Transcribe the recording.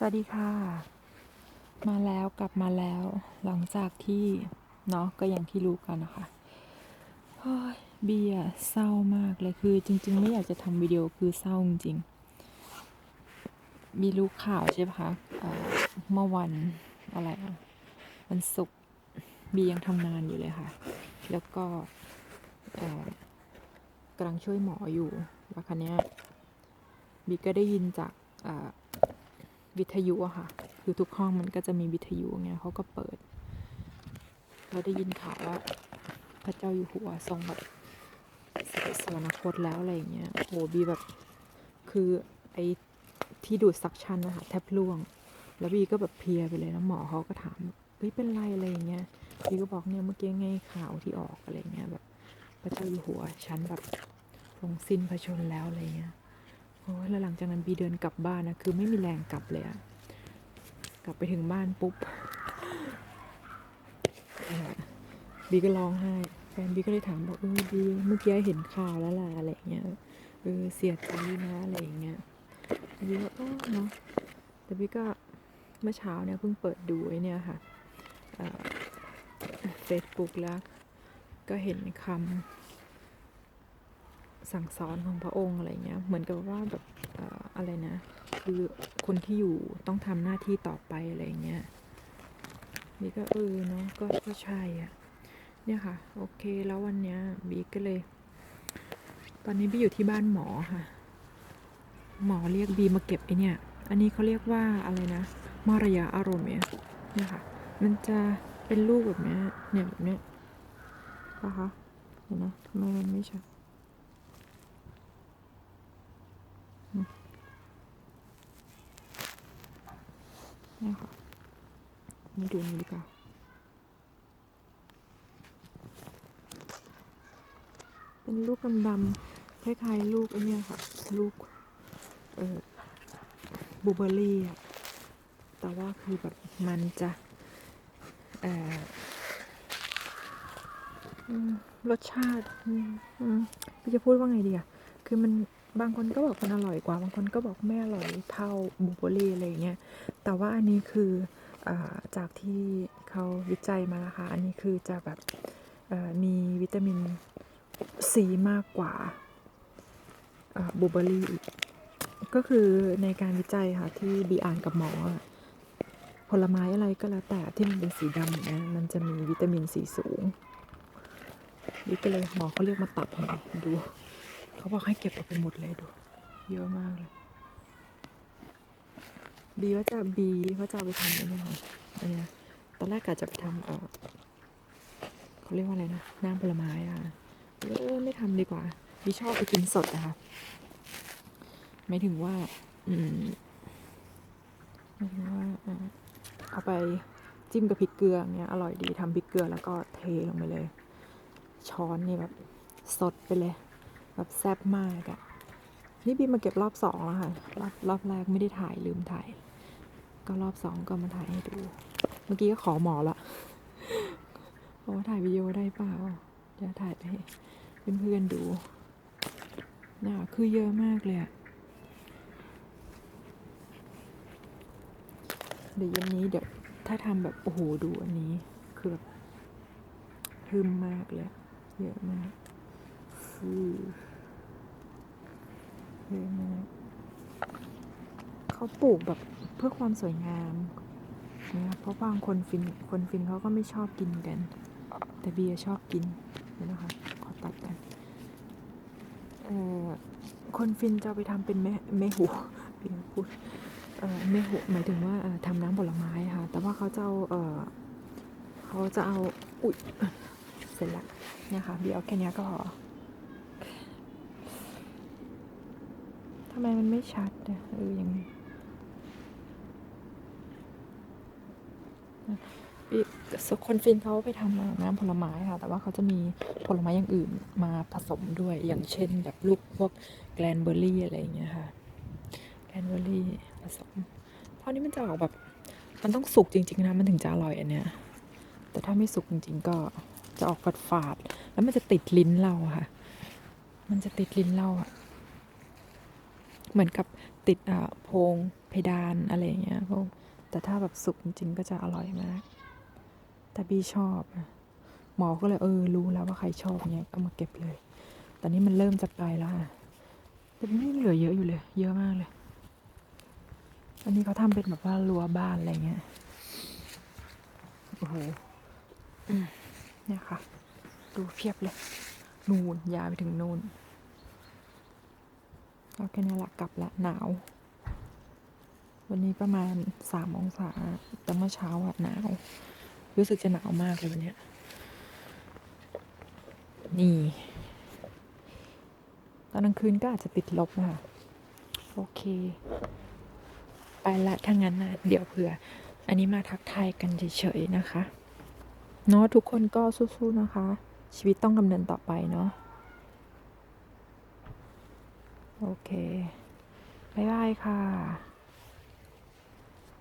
สวัสดีค่ะ มาแล้วกลับมาแล้ว หลังจากที่ เนาะก็อย่างที่รู้กันนะคะเฮ้ยเบียเศร้ามากเลยคือ จริง ๆ ไม่อยากจะทำวิดีโอคือเศร้าจริง มีรู้ข่าวใช่ปะคะเมื่อวันอะไรอะวันศุกร์บียังทำงานอยู่เลยค่ะ แล้วก็กำลังช่วยหมออยู่แล้วคันนี้บีก็ได้ยินจากอ วิทยุอะค่ะ คือทุกห้องมันก็จะมีวิทยุไงเขาก็เปิด เราได้ยินข่าวว่า พระเจ้าอยู่หัวทรงแบบเสด็จสวรรคตแล้วอะไรอย่างเงี้ยโหบีแบบคือไอ้ที่ดูดซักชันนะคะแทบล่วง แล้วบีก็แบบเพลียไปเลยแล้วหมอเขาก็ถามเฮ้ยเป็นไรอะไรอย่างเงี้ยบีก็บอกเนี่ยเมื่อกี้ไงข่าวที่ออกอะไรเงี้ยแบบพระเจ้าอยู่หัวฉันแบบทรงสิ้นพระชนแล้วอะไรเงี้ย อ้ยแล้วหลังจากนั้นบีเดินกลับบ้านนะคือไม่มีแรงกลับเลยอะกลับไปถึงบ้านปุ๊บบีก็ร้องไห้แฟนบีก็เลยถามบอกเออบีเมื่อกี้เห็นข่าวแล้วล่ะอะไรเงี้ยเออเสียใจนะอะไรเงี้ยบีก็เออเนาะแต่บีก็เมื่อเช้าเนี่ยเพิ่งเปิดดูไอ้เนี่ยค่ะเฟซบุ๊กแล้ว ก็เห็นคำ สั่งสอนของพระองค์อะไรเงี้ย เหมือนกับว่าแบบออะไรนะ คือคนที่อยู่ต้องทำหน้าที่ต่อไปอะไรเงี้ยบีก็เออเนาะก็ก็ใช่อะ เนี่ยค่ะ โอเคแล้ววันเนี้ยบีก็เลย ตอนนี้บีอยู่ที่บ้านหมอค่ะ หมอเรียกบีมาเก็บไอเนี่ย อันนี้เขาเรียกว่าอะไรนะมารยาอารมณ์เนี่ยเนี่ยค่ะ มันจะเป็นรูปแบบเนี้ยเนี่ยแบบเนี้ยนะคะเห็นนะทำไมมันไม่ชั นี่ค่ะมาดูนี่ดีกว่าเป็นลูกดำๆคล้ายๆลูกไอ้เนี่ค่ะ ลูก เออบูเบอรี่อะแต่ว่าคือแบบมันจะเอ่อรสชาติพี่จะพูดว่าไงดีอะคือมันบางคนก็บอกมันอร่อยกว่า บางคนก็บอกไม่อร่อยเท่าบูเบอรี่อะไรเงี้ย แต่ว่าอันนี้คืออจากที่เขาวิจัยมานะคะ อันนี้คือจะแบบมีวิตามินซีมากกว่าบูเบอรี่อีกก็คือในการวิจัยค่ะที่บีอ่านกับหมอ ผลไม้อะไรก็แล้วแต่ที่มันเป็นสีดำอย่างเงี้ยมันจะมีวิตามินซีสูงบีก็เลยหมอเขาเรียกมาตัดให้ดู เขาบอกให้เก็บออกไปหมดเลยดู เยอะมากเลย บีว่าจะบีว่าจะเอาไปทำอะไรนี่ค่ะอันนี้ตอนแรกกะจะไปทำเออเขาเรียกว่าอะไรนะน้ำผลไม้อะเออไม่ทำดีกว่าบีชอบไปกินสดนะคะหมายถึงว่า อืมหมายถึงว่าเอาไปจิ้มกับพริกเกลืองเงี้ยอร่อยดีทำพริกเกลือแล้วก็เทลงไปเลย ช้อนนี่แบบสดไปเลย แบบแซ่บมากอะนี่บีมาเก็บรอบสองแล้วค่ะ รอบรอบแรกไม่ได้ถ่ายลืมถ่าย ก็รอบสองก็มาถ่ายให้ดู เมื่อกี้ก็ขอหมอละบอกว่าถ่ายวิดีโอได้เปล่าจะถ่ายไปให้เพื่อนๆดูน่ะคือเยอะมากเลยอะเดี๋ยวเย็นนี้เดี๋ยวถ้าทำแบบโอ้โหดูอันนี้ คือแบบพึมมากเลย เยอะมากฟูเยอะมากเขาปลูกแบบ เพื่อความสวยงามนี่ยเพราะบางคนฟินคนฟินเขาก็ไม่ชอบกินกัน แต่เบียร์ชอบกินนะคะขอตัดกันเอ่อคนฟินจะไปทำเป็นแม่แม่หูเบียร์พูดเอ่อแม่หูหมายถึงว่าทำน้ำผลไม้ค่ะ แต่ว่าเขาจะเอาเอ่อเขาจะเอาอุ๊ยเสร็จละเนี่ยค่ะเบียร์เอาแค่นี้ก็พอทำไมมันไม่ชัดอะเออยังอี คนฟินเขาไปทำน้ำผลไม้ค่ะ แต่ว่าเขาจะมีผลไม้อย่างอื่นมาผสมด้วย อย่างเช่นแบบลูกพวกแกลนเบอร์รี่อะไรอย่างเงี้ยค่ะ แกลนเบอร์รี่ผสม เพราะนี้มันจะออกแบบ มันต้องสุกจริงๆนะ มันถึงจะอร่อยอันเนี้ย แต่ถ้าไม่สุกจริง ๆ ก็จะออกฝาดๆ แล้วมันจะติดลิ้นเราค่ะ มันจะติดลิ้นเราอะเหมือนกับติดอ่าโพงเพดานอะไรอย่างเงี้ยพวก แต่ถ้าแบบสุกจริงๆก็จะอร่อยมาก แต่บี้ชอบอะหมอก็เลยเออรู้แล้วว่าใครชอบเนี่ยก็มาเก็บเลยตอนนี้มันเริ่มจะไปแล้วค่ะแต่มันไม่เหลือเยอะอยู่เลย เยอะมากเลย อันนี้เขาทำเป็นแบบว่ารั้วบ้านอะไรเงี้ย โอ้โหเนี่ยค่ะ ดูเพียบเลย นูนยาวไปถึงนูนโอเคนี่แหละกลับละหนาว วันนี้ประมาณสามองศา แต่เมื่อเช้าอะหนาว รู้สึกจะหนาวมากเลยวันนี้นี่ ตอนกลางคืนก็อาจจะติดลบค่ะ โอเค ไปละถ้างั้นนะเดี๋ยวเผื่อ อันนี้มาทักทายกันเฉยๆนะคะ เนาะทุกคนก็สู้ๆนะคะ ชีวิตต้องดำเนินต่อไปเนาะ โอเค บ๊ายบายค่ะ